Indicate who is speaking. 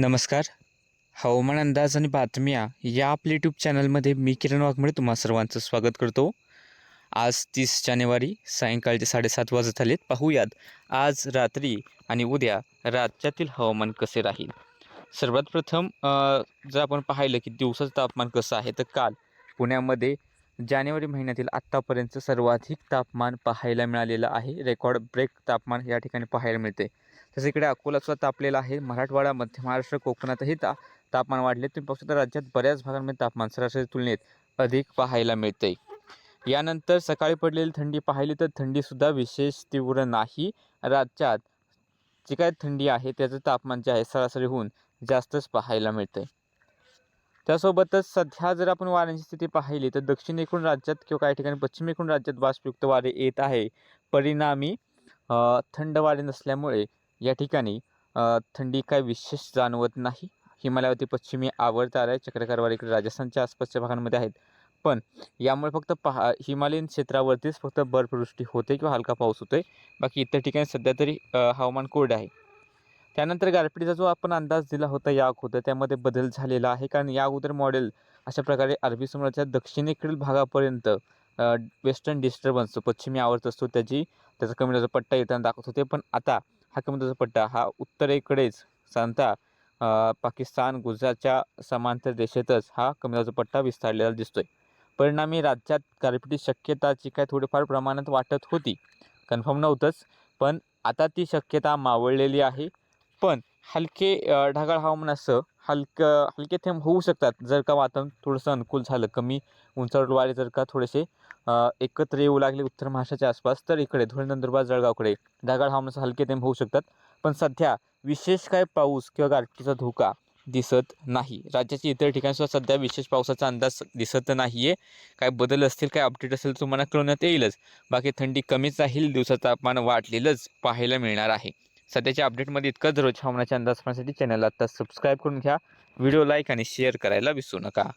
Speaker 1: नमस्कार. हवामान अंदाज आणि बातम्या या आपल्या यूट्यूब चॅनलमध्ये मी किरण वाघमळे तुम्हा सर्वांचं स्वागत करतो. आज तीस जानेवारी सायंकाळचे साडेसात वाजत आलेत. पाहूयात आज रात्री आणि उद्या राज्यातील हवामान कसे राहील? सर्वात प्रथम जर आपण पाहिलं की दिवसाचं तापमान कसं आहे तर काल पुण्यामध्ये जानेवारी महिन्यातील आत्तापर्यंतचं सर्वाधिक तापमान पाहायला मिळालेलं आहे. रेकॉर्ड ब्रेक तापमान या ठिकाणी पाहायला मिळते. तसं इकडे अकोलासुद्धा तापलेलं आहे. मराठवाडा मध्य महाराष्ट्र कोकणातही ता तापमान वाढले. तुम्ही पाहू शकता राज्यात बऱ्याच भागांमध्ये तापमान सरासरी तुलनेत अधिक पाहायला मिळते यानंतर सकाळी पडलेली थंडी पाहिली तर थंडीसुद्धा विशेष तीव्र नाही. राज्यात जी काय थंडी आहे त्याचं तापमान जे आहे सरासरीहून जास्तच पाहायला मिळते त्यासोबतच सध्या जर आपण वाऱ्यांची स्थिती पाहिली तर दक्षिणेकडून राज्यात किंवा काही ठिकाणी पश्चिम एकूण राज्यात वाष्पयुक्त वारे येत आहे. परिणामी थंड वारे नसल्यामुळे या ठिकाणी थंडी काय विशेष जाणवत नाही. हिमालयावरती पश्चिमी आवर्त आला आहे चक्रकार वारे इकडे राजस्थानच्या आसपासच्या भागांमध्ये आहेत. पण यामुळे फक्त पहा हिमालयीन क्षेत्रावरतीच फक्त बर्फवृष्टी होते किंवा हलका पाऊस होतोय. बाकी इतर ठिकाणी सध्या तरी हवामान कोरडे आहे. त्यानंतर गारपिटीचा जो आपण अंदाज दिला होता या अगोदर त्यामध्ये बदल झालेला आहे. कारण या अगोदर मॉडेल अशा प्रकारे अरबी समुद्राच्या दक्षिणेकडील भागापर्यंत वेस्टर्न डिस्टर्बन्स पश्चिमी आवर्त असतो त्याची त्याचा कमी दाबाचा पट्टा येताना दाखवत होते. पण आता हा कमी दाबाचा पट्टा हा उत्तरेकडेच साधारणतः पाकिस्तान गुजरातच्या समांतर देशातच हा कमी दाबाचा पट्टा विस्तारलेला दिसतोय. परिणामी राज्यात गारपिटी शक्यता जी काय थोडीफार प्रमाणात वाटत होती कन्फर्म नव्हतंच. पण आता ती शक्यता मावळलेली आहे. पण हलके ढगाळ हवामान असं हलकं हलके थेंब होऊ शकतात. जर का वातावरण थोडंसं अनुकूल झालं कमी उंचावर वारे जर का थोडेसे एकत्र येऊ लागले उत्तर महाराष्ट्राच्या आसपास तर इकडे धुळे नंदुरबार जळगावकडे ढगाळ हवामानाचं हलके थेंब होऊ शकतात. पण सध्या विशेष काय पाऊस किंवा गारठीचा धोका दिसत नाही. राज्याच्या इतर ठिकाणीसुद्धा सध्या विशेष पावसाचा अंदाज दिसत नाही आहे काय बदल असतील काय अपडेट असेल तुम्हाला कळवण्यात येईलच. बाकी थंडी कमीच राहील दिवसाचं तापमान वाढलेलंच पाहायला मिळणार आहे. सध्याच्या अपडेटमध्ये इतकंच रोज हवामानाच्या अंदाज पाहण्यासाठी चॅनलला आत्ता सबस्क्राईब करून घ्या. व्हिडिओ लाईक आणि शेअर करायला विसरू नका.